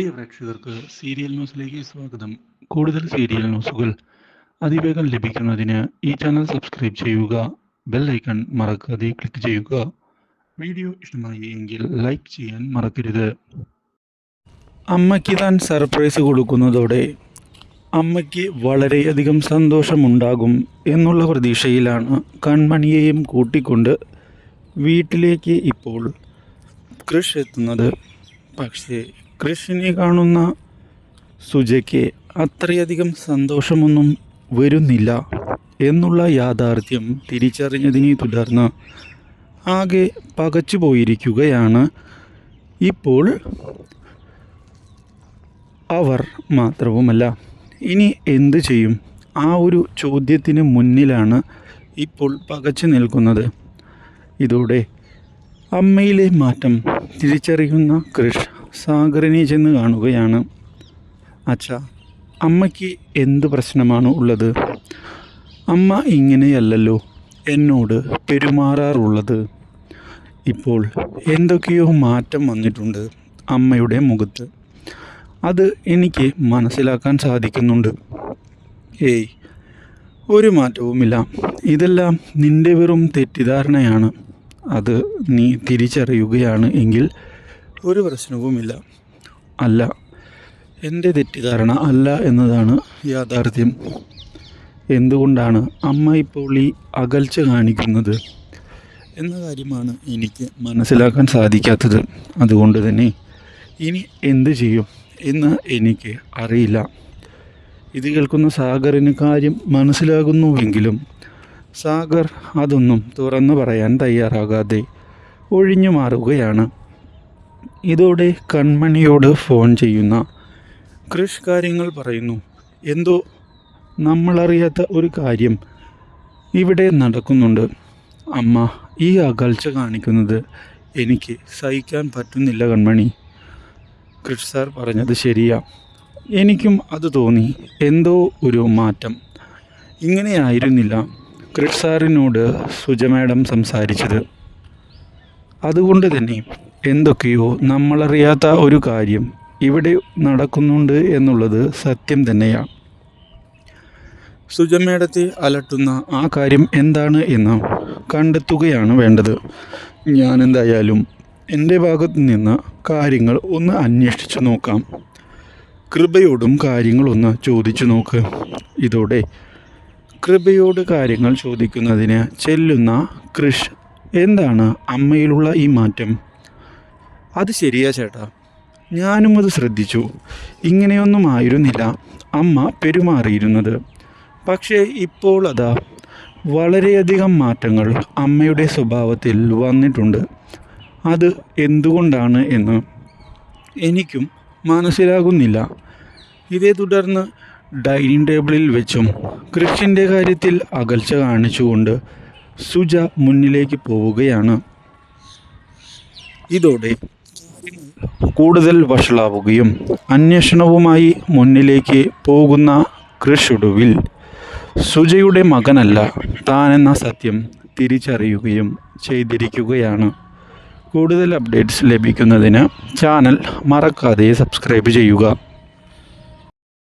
പ്രിയ പ്രേക്ഷകർക്ക് സീരിയൽ ന്യൂസിലേക്ക് സ്വാഗതം. കൂടുതൽ സീരിയൽ ന്യൂസുകൾ അതിവേഗം ലഭിക്കുന്നതിന് ഈ ചാനൽ സബ്സ്ക്രൈബ് ചെയ്യുക ബെൽ ഐക്കൺ മറക്കാതെ ക്ലിക്ക് ചെയ്യുക. വീഡിയോ ഇഷ്ടമായി എങ്കിൽ ലൈക്ക് ചെയ്യാൻ മറക്കരുത്. അമ്മയ്ക്ക് താൻ സർപ്രൈസ് കൊടുക്കുന്നതോടെ അമ്മയ്ക്ക് വളരെയധികം സന്തോഷമുണ്ടാകും എന്നുള്ള പ്രതീക്ഷയിലാണ് കൺമണിയെയും കൂട്ടിക്കൊണ്ട് വീട്ടിലേക്ക് ഇപ്പോൾ കൃഷ് എത്തുന്നത്. പക്ഷേ കൃഷിനെ കാണുന്ന സുജയ്ക്ക് അത്രയധികം സന്തോഷമൊന്നും വരുന്നില്ല എന്നുള്ള യാഥാർത്ഥ്യം തിരിച്ചറിഞ്ഞതിനെ തുടർന്ന് ആകെ പകച്ചു പോയിരിക്കുകയാണ്. ഇപ്പോൾ അവർ മാത്രവുമല്ല. ഇനി എന്ത് ചെയ്യും? ആ ഒരു ചോദ്യത്തിന് മുന്നിലാണ് ഇപ്പോൾ പകച്ചു നിൽക്കുന്നത്. ഇതോടെ അമ്മയിലെ മാറ്റം തിരിച്ചറിയുന്ന കൃഷ് സാഗറിനെ ചെന്ന് കാണുകയാണ്. അച്ഛ അമ്മയ്ക്ക് എന്ത് പ്രശ്നമാണ് ഉള്ളത്? അമ്മ ഇങ്ങനെയല്ലല്ലോ എന്നോട് പെരുമാറാറുള്ളത്. ഇപ്പോൾ എന്തൊക്കെയോ മാറ്റം വന്നിട്ടുണ്ട് അമ്മയുടെ മുഖത്ത്. അത് എനിക്ക് മനസ്സിലാക്കാൻ സാധിക്കുന്നുണ്ട്. ഏയ് ഒരു മാറ്റവുമില്ല. ഇതെല്ലാം നിന്റെ വെറും തെറ്റിദ്ധാരണയാണ്. അത് നീ തിരിച്ചറിയുകയാണ് എങ്കിൽ ഒരു പ്രശ്നവുമില്ല. അല്ല. എന്റെ തെറ്റിദ്ധാരണ അല്ല എന്നതാണ് യാഥാർത്ഥ്യം. എന്തുകൊണ്ടാണ് അമ്മ ഇപ്പോൾ ഈ അകൽച്ച കാണിക്കുന്നത്? എന്ന കാര്യമാണ് എനിക്ക് മനസ്സിലാക്കാൻ സാധിക്കാത്തത്. അതുകൊണ്ട് തന്നെ ഇനി എന്ത് ചെയ്യും എന്ന് എനിക്ക് അറിയില്ല. ഇത് കേൾക്കുന്ന സാഗറിന് കാര്യം മനസ്സിലാകുന്നുവെങ്കിലും സാഗർ അതൊന്നും തുറന്നു പറയാൻ തയ്യാറാകാതെ ഒഴിഞ്ഞു മാറുകയാണ്. ഇതോടെ കൺമണിയോട് ഫോൺ ചെയ്യുന്ന കൃഷ് കാര്യങ്ങൾ പറയുന്നു. എന്തോ നമ്മളറിയാത്ത ഒരു കാര്യം ഇവിടെ നടക്കുന്നുണ്ട്. അമ്മ ഈ അകൽച്ച കാണിക്കുന്നത് എനിക്ക് സഹിക്കാൻ പറ്റുന്നില്ല കൺമണി. കൃഷ് സാർ പറഞ്ഞത് ശരിയാ. എനിക്കും അത് തോന്നി. എന്തോ ഒരു മാറ്റം. ഇങ്ങനെയായിരുന്നില്ല കൃഷ് സാറിനോട് സുജ മാഡം സംസാരിച്ചത്. അതുകൊണ്ട് തന്നെ എന്തൊക്കെയോ നമ്മളറിയാത്ത ഒരു കാര്യം ഇവിടെ നടക്കുന്നുണ്ട് എന്നുള്ളത് സത്യം തന്നെയാണ് സുജമേടത്തെ അലട്ടുന്ന ആ കാര്യം എന്താണ് എന്ന് കണ്ടെത്തുകയാണ് വേണ്ടത്. ഞാൻ എന്തായാലും എന്റെ ഭാഗത്ത് നിന്ന് കാര്യങ്ങൾ ഒന്ന് അന്വേഷിച്ചു നോക്കാം. കൃപയോടും കാര്യങ്ങളൊന്ന് ചോദിച്ചു നോക്ക്. ഇതോടെ കൃപയോട് കാര്യങ്ങൾ ചോദിക്കുന്നതിന് ചെല്ലുന്ന കൃഷ് എന്താണ് അമ്മയിലുള്ള ഈ മാറ്റം? അത് ശരിയാ ചേട്ടാ. ഞാനും അത് ശ്രദ്ധിച്ചു. ഇങ്ങനെയൊന്നും ആയിരുന്നില്ല അമ്മ പെരുമാറിയിരുന്നത്. പക്ഷേ ഇപ്പോൾ അതാ വളരെയധികം മാറ്റങ്ങൾ അമ്മയുടെ സ്വഭാവത്തിൽ വന്നിട്ടുണ്ട്. അത് എന്തുകൊണ്ടാണ് എന്ന് എനിക്കും മനസ്സിലാകുന്നില്ല. ഇതേ തുടർന്ന് ഡൈനിങ് ടേബിളിൽ വെച്ചും കൃഷിന്റെ കാര്യത്തിൽ അകൽച്ച കാണിച്ചുകൊണ്ട് സുജ മുന്നിലേക്ക് പോവുകയാണ്. ഇതോടെ കൂടുതൽ വഷളാവുകയും അന്വേഷണവുമായി മുന്നിലേക്ക് പോകുന്ന കൃഷൊടുവിൽ സുജയുടെ മകനല്ല താനെന്ന സത്യം തിരിച്ചറിയുകയും ചെയ്തിരിക്കുകയാണ്. കൂടുതൽ അപ്ഡേറ്റ്സ് ലഭിക്കുന്നതിന് ചാനൽ മറക്കാതെ സബ്സ്ക്രൈബ് ചെയ്യുക.